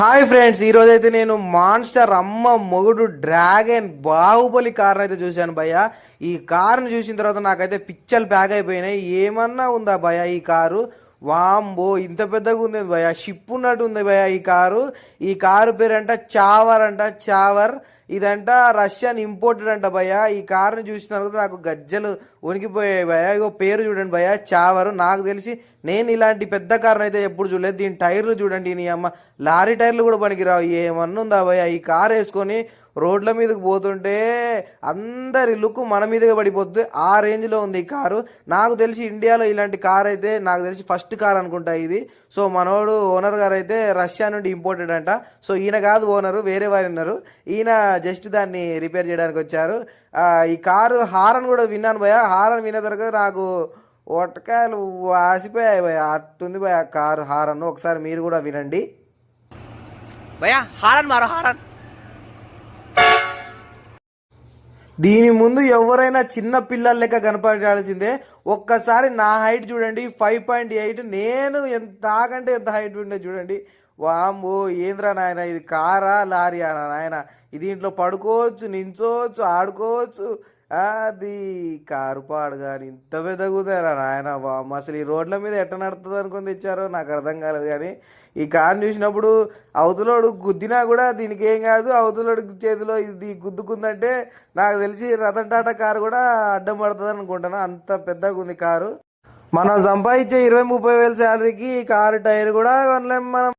Hi friends ఈ అయితే నేను మాన్స్టర్ అమ్మ మొగుడు డ్రాగన్ బాహుబలి కార్ అయితే చూశాను భయ్య. ఈ కార్ని చూసిన తర్వాత నాకైతే పిచ్చలు ప్యాక్ అయిపోయినాయి. ఏమన్నా ఉందా భయ ఈ కారు? వాంబో ఇంత పెద్దగా ఉంది భయ షిప్ ఉన్నట్టు ఉంది భయ ఈ కారు. ఈ కారు పేరంట చావర్ అంట. చావర్ ఇదంట రష్యన్ ఇంపోర్టెడ్ అంట భయ ఈ కారుని చూసిన తర్వాత నాకు గజ్జలు ఉనికిపోయాయి భయ ఇగో పేరు చూడండి భయ చావరు. నాకు తెలిసి నేను ఇలాంటి పెద్ద కార్ని అయితే ఎప్పుడు చూడలేదు. దీని టైర్లు చూడండి నీ అమ్మ. లారీ టైర్లు కూడా పనికిరావు. ఏమన్నుందా భయ ఈ కార్ వేసుకొని రోడ్ల మీదకి పోతుంటే అందరి లుక్ మన మీదగా పడిపోతుంది ఆ రేంజ్లో ఉంది ఈ కారు. నాకు తెలిసి ఇండియాలో ఇలాంటి కార్ అయితే నాకు తెలిసి ఫస్ట్ కార్ అనుకుంటా ఇది. సో మనోడు ఓనర్ గారు అయితే రష్యా నుండి ఇంపోర్టెడ్ అంట. సో ఈయన కాదు ఓనరు వేరే వారు ఉన్నారు. ఈయన జస్ట్ దాన్ని రిపేర్ చేయడానికి వచ్చారు. ఈ కారు హారన్ కూడా విన్నాను భయ హారన్ విన్న తర్వాత నాకు ఒట్టకాయలు వాసిపోయాయి భయ అట్టుంది భయ కారు హారన్ ఒకసారి మీరు కూడా వినండి. భయ హారన్ మారు హారన్. దీని ముందు ఎవరైనా చిన్న పిల్లల లెక్క కనపడాల్సిందే. ఒక్కసారి నా హైట్ చూడండి ఫైవ్ పాయింట్ ఎయిట్ నేను ఎంత నాకంటే ఎంత హైట్ ఉండే చూడండి. వామ్మో ఏంద్రా నాయన ఇది కారా లారీ అనా నాయన? ఇది ఇంట్లో పడుకోవచ్చు నించోవచ్చు ఆడుకోవచ్చు. అది కారు పాడు కానీ ఇంత పెద్దగా నాయన బామ్మ అసలు ఈ రోడ్ల మీద ఎట్ట నడుతుంది అనుకుని తెచ్చారో నాకు అర్థం కాలేదు కానీ ఈ కారు చూసినప్పుడు అవతలోడు గుద్దినా కూడా దీనికి ఏం కాదు అవతలోడు చేతిలో ఇది గుద్దుకుందంటే నాకు తెలిసి రతన్ టాటా కారు కూడా అడ్డం పడుతుంది అనుకుంటాను. అంత పెద్దగా ఉంది కారు. మనం సంపాదించే ఇరవై ముప్పై వేల శాలరీకి కారు టైర్ కూడా కొనలేము మనం.